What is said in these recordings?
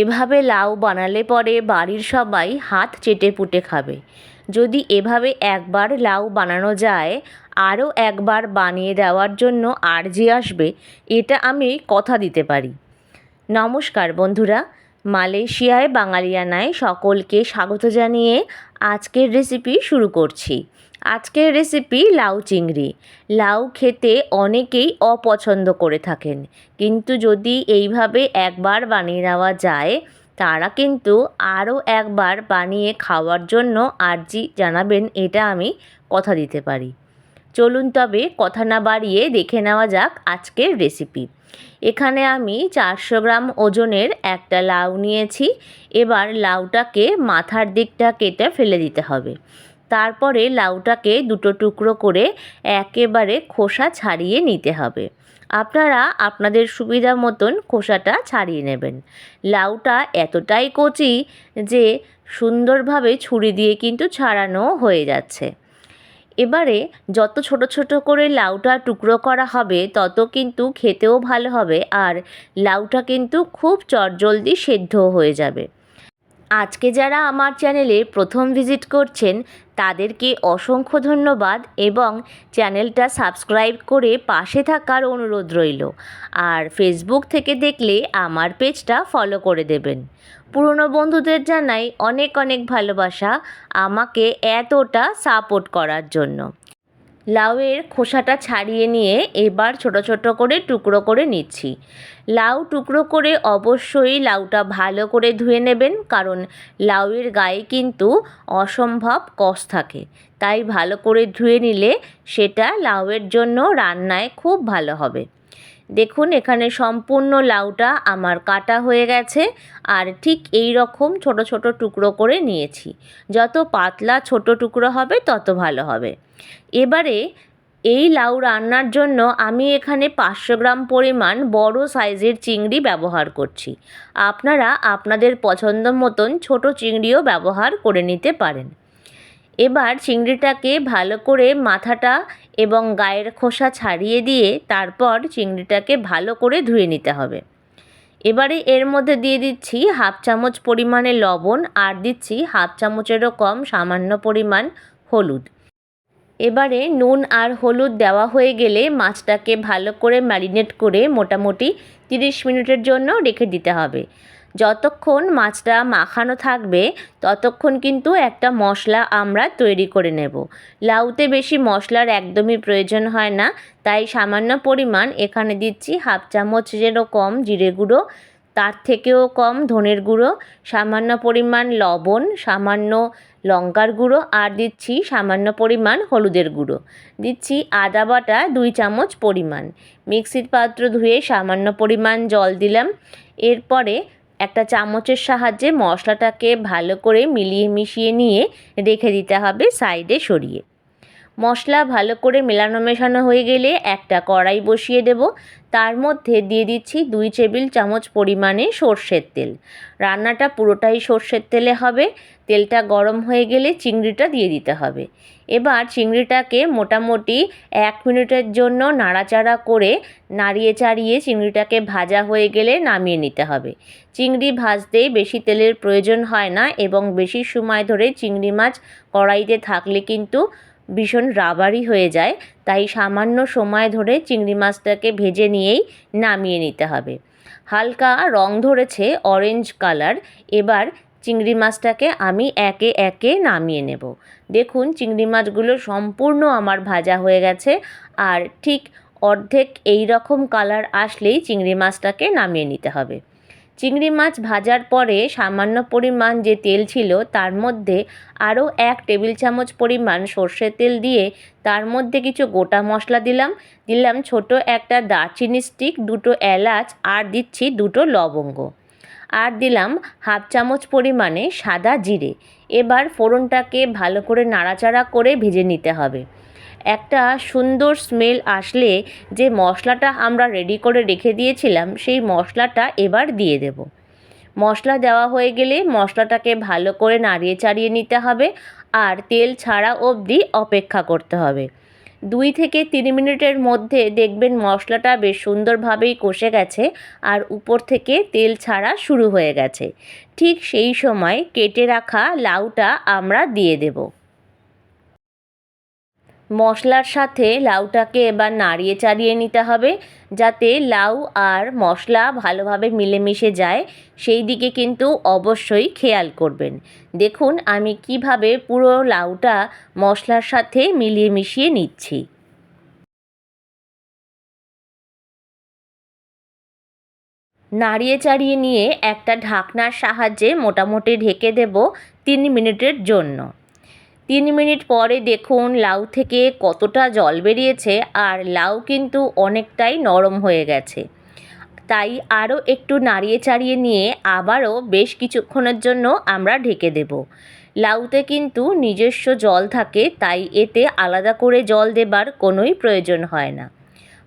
এভাবে লাউ বানালে পরে বাড়ির সবাই হাত চেটে পুটে খাবে। যদি এভাবে একবার লাউ বানানো যায়, আরও একবার বানিয়ে দেওয়ার জন্য আর্জি আসবে, এটা আমি কথা দিতে পারি। নমস্কার বন্ধুরা, মালয়েশিয়ায় বাঙালিয়ানায় সকলকে স্বাগত জানিয়ে আজকের রেসিপি শুরু করছি। আজকের রেসিপি লাউ চিংড়ি। লাউ খেতে অনেকেই অপছন্দ করে থাকেন। কিন্তু যদি এইভাবে একবার বানিয়ে নেওয়া যায়, তারা কিন্তু আরও একবার বানিয়ে খাওয়ার জন্য আর্জি জানাবেন এটা আমি কথা দিতে পারি। চলুন তবে কথা না বাড়িয়ে দেখে নেওয়া যাক আজকের রেসিপি এখানে আমি চারশো গ্রাম ওজনের একটা লাউ নিয়েছি। এবার লাউটাকে মাথার দিকটা কেটে ফেলে দিতে হবে। তারপরে লাউটাকে দুটো টুকরো করে একেবারে খোসা ছাড়িয়ে নিতে হবে। আপনারা আপনাদের সুবিধা মতন খোসাটা ছাড়িয়ে নেবেন। লাউটা এতটাই কচি যে সুন্দরভাবে ছুরি দিয়ে কিন্তু ছাড়ানো হয়ে যাচ্ছে। এবারে যত ছোট ছোট করে লাউটা টুকরো করা হবে, তত কিন্তু খেতেও ভালো হবে আর লাউটা কিন্তু খুব চটজলদি সেদ্ধ হয়ে যাবে। আজকে যারা আমার চ্যানেলে প্রথম ভিজিট করছেন, তাদেরকে অসংখ্য ধন্যবাদ এবং চ্যানেলটা সাবস্ক্রাইব করে পাশে থাকার অনুরোধ রইল। আর ফেসবুক থেকে দেখলে আমার পেজটা ফলো করে দেবেন। পুরনো বন্ধুদের জানাই অনেক অনেক ভালোবাসা আমাকে এতটা সাপোর্ট করার জন্য। লাউয়ের খোসাটা ছাড়িয়ে নিয়ে এবার ছোট ছোট করে টুকরো করে নিচ্ছি। লাউ টুকরো করে অবশ্যই লাউটা ভালো করে ধুয়ে নেবেন, কারণ লাউয়ের গায়ে কিন্তু অসম্ভব কষ থাকে। তাই ভালো করে ধুয়ে নিলে সেটা লাউয়ের জন্য রান্নায় খুব ভালো হবে। দেখুন, এখানে সম্পূর্ণ লাউটা আমার কাটা হয়ে গেছে, আর ঠিক এই রকম ছোট ছোট টুকরো করে নিয়েছি। যত পাতলা ছোট টুকরো হবে, তত ভালো হবে। এবারে এই লাউ রান্নার জন্য আমি এখানে পাঁচশো গ্রাম পরিমাণ বড় সাইজের চিংড়ি ব্যবহার করছি। আপনারা আপনাদের পছন্দ মতন ছোটো চিংড়িও ব্যবহার করে নিতে পারেন। এবার চিংড়িটাকে ভালো করে মাথাটা এবং গায়ের খোসা ছাড়িয়ে দিয়ে তারপর চিংড়িটাকে ভালো করে ধুয়ে নিতে হবে। এবারে এর মধ্যে দিয়ে দিচ্ছি হাফ চামচ পরিমাণে লবণ আর দিচ্ছি হাফ চামচেরও কম সামান্য পরিমাণ হলুদ। এবারে নুন আর হলুদ দেওয়া হয়ে গেলে মাছটাকে ভালো করে ম্যারিনেট করে মোটামুটি তিরিশ মিনিটের জন্য রেখে দিতে হবে। যতক্ষণ মাছটা মাখানো থাকবে, ততক্ষণ কিন্তু একটা মশলা আমরা তৈরি করে নেব। লাউতে বেশি মশলার একদমই প্রয়োজন হয় না, তাই সামান্য পরিমাণ এখানে দিচ্ছি হাফ চামচেরও কম জিরে গুঁড়ো, তার থেকেও কম ধনের গুঁড়ো, সামান্য পরিমাণ লবণ, সামান্য লঙ্কার গুঁড়ো আর দিচ্ছি সামান্য পরিমাণ হলুদের গুঁড়ো। দিচ্ছি আদা বাটা দুই চামচ পরিমাণ। মিক্সির পাত্র ধুয়ে সামান্য পরিমাণ জল দিলাম। এরপরে একটা চামচের সাহায্যে মশলাটাকে ভালো করে মিলিয়ে মিশিয়ে নিয়ে রেখে দিতে হবে সাইডে সরিয়ে। মশলা ভালো করে মেলানো মেশানো হয়ে গেলে একটা কড়াই বসিয়ে দেব। তার মধ্যে দিয়ে দিচ্ছি দুই টেবিল চামচ পরিমাণে সর্ষের তেল। রান্নাটা পুরোটাই সর্ষের তেলে হবে। তেলটা গরম হয়ে গেলে চিংড়িটা দিয়ে দিতে হবে। এবার চিংড়িটাকে মোটামুটি এক মিনিটের জন্য নাড়াচাড়া করে নাড়িয়ে চাড়িয়ে চিংড়িটাকে ভাজা হয়ে গেলে নামিয়ে নিতে হবে। চিংড়ি ভাজতেই বেশি তেলের প্রয়োজন হয় না এবং বেশি সময় ধরে চিংড়ি মাছ কড়াইতে থাকলে কিন্তু ভীষণ রাবারি হয়ে যায়, তাই সামান্য সময় ধরে চিংড়ি মাছটাকে ভেজে নিয়েই নামিয়ে নিতে হবে। হালকা রং ধরেছে অরেঞ্জ কালার এবার চিংড়ি মাছটাকে আমি একে একে নামিয়ে নেব। দেখুন, চিংড়ি মাছগুলো সম্পূর্ণ আমার ভাজা হয়ে গেছে, আর ঠিক অর্ধেক এই রকম কালার আসলেই চিংড়ি মাছটাকে নামিয়ে নিতে হবে। চিংড়ি মাছ ভাজার পরে সামান্য পরিমাণ যে তেল ছিল, তার মধ্যে আরও এক টেবিল চামচ পরিমাণ সর্ষের তেল দিয়ে তার মধ্যে কিছু গোটা মশলা দিলাম। দিলাম ছোট একটা দারচিনি স্টিক দুটো এলাচ, আর দিচ্ছি দুটো লবঙ্গ। আর দিলাম হাফ চামচ পরিমাণে সাদা জিরে। এবার ফোড়নটাকে ভালো করে নাড়াচাড়া করে ভেজে নিতে হবে। একটা সুন্দর স্মেল আসলে যে মশলাটা আমরা রেডি করে রেখে দিয়েছিলাম, সেই মশলাটা এবার দিয়ে দেব। মশলা দেওয়া হয়ে গেলে মশলাটাকে ভালো করে নাড়িয়ে চাড়িয়ে নিতে হবে আর তেল ছাড়া অবধি অপেক্ষা করতে হবে। দুই থেকে তিন মিনিটের মধ্যে দেখবেন মশলাটা বেশ সুন্দরভাবেই কষে গেছে আর উপর থেকে তেল ছাড়া শুরু হয়ে গেছে। ঠিক সেই সময় কেটে রাখা লাউটা আমরা দিয়ে দেব। মশলার সাথে লাউটাকে এবার নাড়িয়ে চাড়িয়ে নিতে হবে যাতে লাউ আর মশলা ভালোভাবে মিলেমিশে যায়। সেই দিকে কিন্তু অবশ্যই খেয়াল করবেন। দেখুন, আমি কীভাবে পুরো লাউটা মশলার সাথে মিলিয়ে মিশিয়ে নিচ্ছি। নাড়িয়ে চাড়িয়ে নিয়ে একটা ঢাকনার সাহায্যে মোটামুটি ঢেকে দেব তিন মিনিটের জন্য। তিন মিনিট পরে দেখুন লাউ থেকে কতটা জল বেরিয়েছে আর লাউ কিন্তু অনেকটাই নরম হয়ে গেছে। তাই আরও একটু নাড়িয়ে চাড়িয়ে নিয়ে আবারও বেশ কিছুক্ষণের জন্য আমরা ঢেকে দেব। লাউতে কিন্তু নিজস্ব জল থাকে, তাই এতে আলাদা করে জল দেবার কোনোই প্রয়োজন হয় না।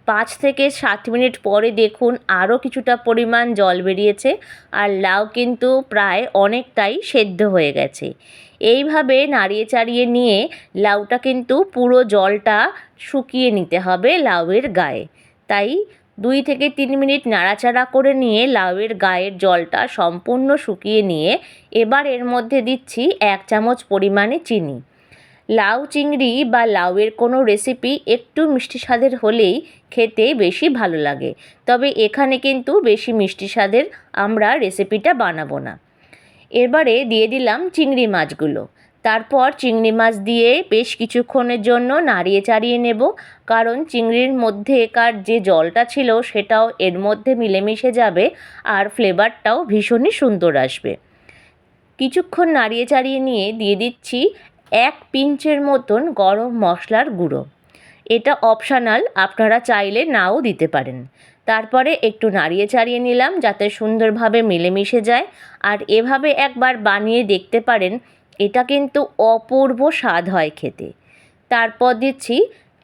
পাঁচ থেকে সাত মিনিট পরে দেখুন আরও কিছুটা পরিমাণ জল বেরিয়েছে আর লাউ কিন্তু প্রায় অনেকটাই সেদ্ধ হয়ে গেছে। এইভাবে নাড়িয়ে চাড়িয়ে নিয়ে লাউটা কিন্তু পুরো জলটা শুকিয়ে নিতে হবে লাউয়ের গায়ে। তাই দুই থেকে তিন মিনিট নাড়াচাড়া করে নিয়ে লাউয়ের গায়ের জলটা সম্পূর্ণ শুকিয়ে নিয়ে এবার এর মধ্যে দিচ্ছি এক চামচ পরিমাণে চিনি। লাউ চিংড়ি বা লাউয়ের কোনো রেসিপি একটু মিষ্টি স্বাদের হলেই খেতে বেশি ভালো লাগে। তবে এখানে কিন্তু বেশি মিষ্টি স্বাদের আমরা রেসিপিটা বানাবো না। এবারে দিয়ে দিলাম চিংড়ি মাছগুলো। তারপর চিংড়ি মাছ দিয়ে বেশ কিছুক্ষণের জন্য নাড়িয়ে চাড়িয়ে নেব, কারণ চিংড়ির মধ্যেকার যে জলটা ছিল সেটাও এর মধ্যে মিলেমিশে যাবে আর ফ্লেভারটাও ভীষণই সুন্দর আসবে। কিছুক্ষণ নাড়িয়ে চাড়িয়ে নিয়ে দিয়ে দিচ্ছি এক পিঞ্চের মতন গরম মশলার গুঁড়ো। এটা অপশানাল, আপনারা চাইলে নাও দিতে পারেন। তারপরে একটু নাড়িয়ে চাড়িয়ে নিলাম যাতে সুন্দরভাবে মিলেমিশে যায়। আর এভাবে একবার বানিয়ে দেখতে পারেন, এটা কিন্তু অপূর্ব স্বাদ হয় খেতে। তারপর দিচ্ছি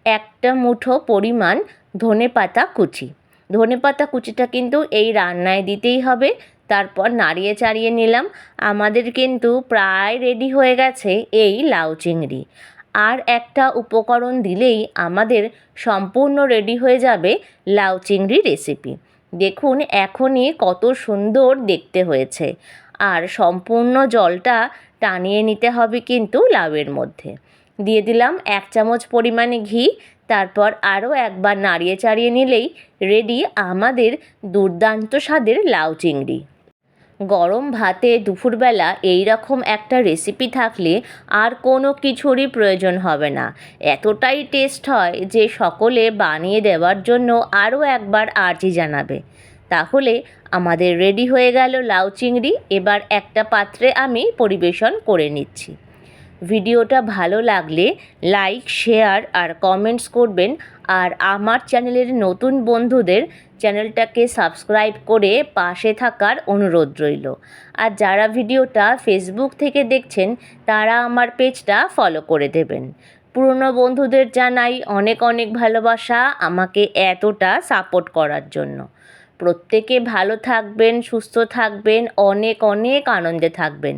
একটা মুঠো পরিমাণ ধনে পাতা কুচি। ধনে পাতা কুচিটা কিন্তু এই রান্নায় দিতেই হবে। তারপর নাড়িয়ে চাড়িয়ে নিলাম। আমাদের কিন্তু প্রায় রেডি হয়ে গেছে এই লাউ চিংড়ি। আর একটা উপকরণ দিলেই আমাদের সম্পূর্ণ রেডি হয়ে যাবে লাউ চিংড়ি রেসিপি দেখুন, এখনই কত সুন্দর দেখতে হয়েছে। আর সম্পূর্ণ জলটা টানিয়ে নিতে হবে কিন্তু লাউয়ের মধ্যে। দিয়ে দিলাম এক চামচ পরিমাণে ঘি, তারপর আরও একবার নাড়িয়ে চাড়িয়ে নিলেই রেডি আমাদের দুর্দান্ত স্বাদের লাউ চিংড়ি। গরম ভাতে দুপুরবেলা এই রকম একটা রেসিপি থাকলে আর কোনো কিছুরই প্রয়োজন হবে না। এতটাই টেস্ট হয় যে সকলে বানিয়ে দেওয়ার জন্য আরও একবার আর্জি জানাবে। তাহলে আমাদের রেডি হয়ে গেল লাউ চিংড়ি, এবার একটা পাত্রে আমি পরিবেশন করে নিচ্ছি। ভিডিওটা ভালো লাগলে লাইক শেয়ার আর কমেন্টস করবেন। আর আমার চ্যানেলের নতুন বন্ধুদের চ্যানেলটাকে সাবস্ক্রাইব করে পাশে থাকার অনুরোধ রইল। আর যারা ভিডিওটা ফেসবুক থেকে দেখছেন, তারা আমার পেজটা ফলো করে দেবেন। পুরনো বন্ধুদের জানাই অনেক অনেক ভালোবাসা আমাকে এতটা সাপোর্ট করার জন্য। প্রত্যেকে ভালো থাকবেন, সুস্থ থাকবেন, অনেক অনেক আনন্দে থাকবেন।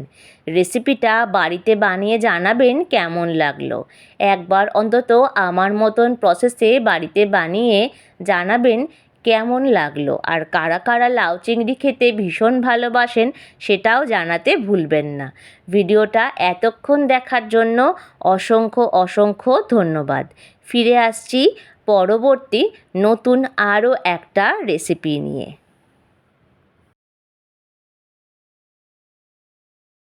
রেসিপিটা বাড়িতে বানিয়ে জানাবেন কেমন লাগল? একবার অন্তত আমার মতন প্রসেসে বাড়িতে বানিয়ে জানাবেন কেমন লাগল? আর কারা কারা লাউ চিংড়ি খেতে ভীষণ ভালোবাসেন সেটাও জানাতে ভুলবেন না। ভিডিওটা এতক্ষণ দেখার জন্য অসংখ্য অসংখ্য ধন্যবাদ। ফিরে আসছি পরবর্তী নতুন আরও একটা রেসিপি নিয়ে।